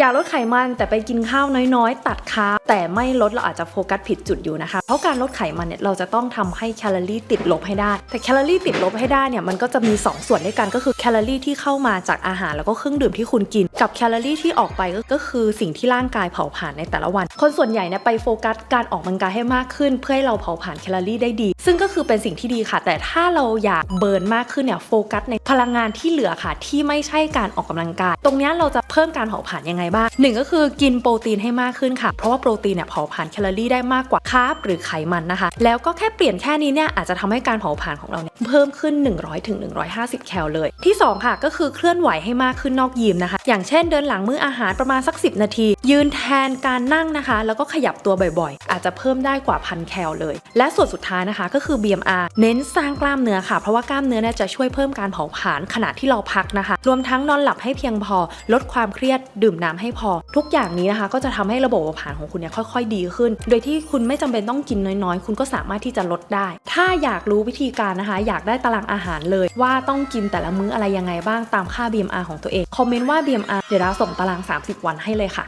อยากลดไขมันแต่ไปกินข้าวน้อยๆ ตัดคาร์บแต่ไม่ลดเราอาจจะโฟกัสผิดจุดอยู่นะคะ เพราะการลดไขมันเนี่ยเราจะต้องทำให้แคลอรี่ติดลบให้ได้ แต่แคลอรี่ติดลบให้ได้เนี่ยมันก็จะมี 2 ส่วนด้วยกันก็คือแคลอรี่ที่เข้ามาจากอาหารแล้วก็เครื่องดื่มที่คุณกิน กับแคลอรี่ที่ออกไปก็ก็คือสิ่งที่ร่างกายเผาผลาญในแต่ละวัน คนส่วนใหญ่เนี่ยไปโฟกัสการออกกำลังกายให้มากขึ้น เพื่อให้เราเผาผลาญแคลอรี่ได้ดี ซึ่งก็คือเป็นสิ่งที่ดีค่ะ แต่ถ้าเราอยากเบิร์นมากขึ้นเนี่ยโฟกัสใน พลังงานที่เหลือค่ะ ที่ไม่ใช่การออกกำลังกาย ตรงนี้เราจะเพิ่มการเผาผลาญยังไงบ้างหนึ่งก็คือกินโปรตีนให้มากขึ้นค่ะ เพราะว่าโปรตีนเนี่ยเผาผลาญแคลอรี่ได้มากกว่าคาร์บหรือไขมันนะคะ แล้วก็แค่เปลี่ยนแค่นี้เนี่ยอาจจะทำให้การเผาผลาญของเราเนี่ยเพิ่มขึ้น 100ถึง150 แคลเลย ที่สองค่ะก็คือเคลื่อนไหวให้มากขึ้นนอกยิมนะคะ อย่างเช่นเดินหลังมื้ออาหารประมาณสัก 10 นาที ยืนแทนการนั่งนะคะ แล้วก็ขยับตัวบ่อยๆ อาจจะเพิ่มได้กว่าพันแคลเลย และส่วนสุดท้ายนะคะก็คือ BMR เน้นสร้างกล้ามเนื้อค่ะ เพราะว่ากล้ามเนื้อเนี่ยจะช่วยเพิ่มการเผาผลาญขณะที่เราพักนะคะ รวมทั้งนอนหลับให้เพียงพอ ลดความเครียดดื่มน้ำให้พอ ทุกอย่างนี้นะคะ ก็จะทำให้ระบบเผาผลาญของคุณเนี่ยค่อย ๆ ดีขึ้น โดยที่คุณไม่จำเป็นต้องกินน้อยๆ คุณก็สามารถที่จะลดได้ ถ้าอยากรู้วิธีการนะคะ อยากได้ตารางอาหารเลย ว่าต้องกินแต่ละมื้ออะไรยังไงบ้างตามค่า BMR ของตัวเองคอมเมนต์ว่า BMR เดี๋ยวเราส่งตาราง 30 วันให้เลยค่ะ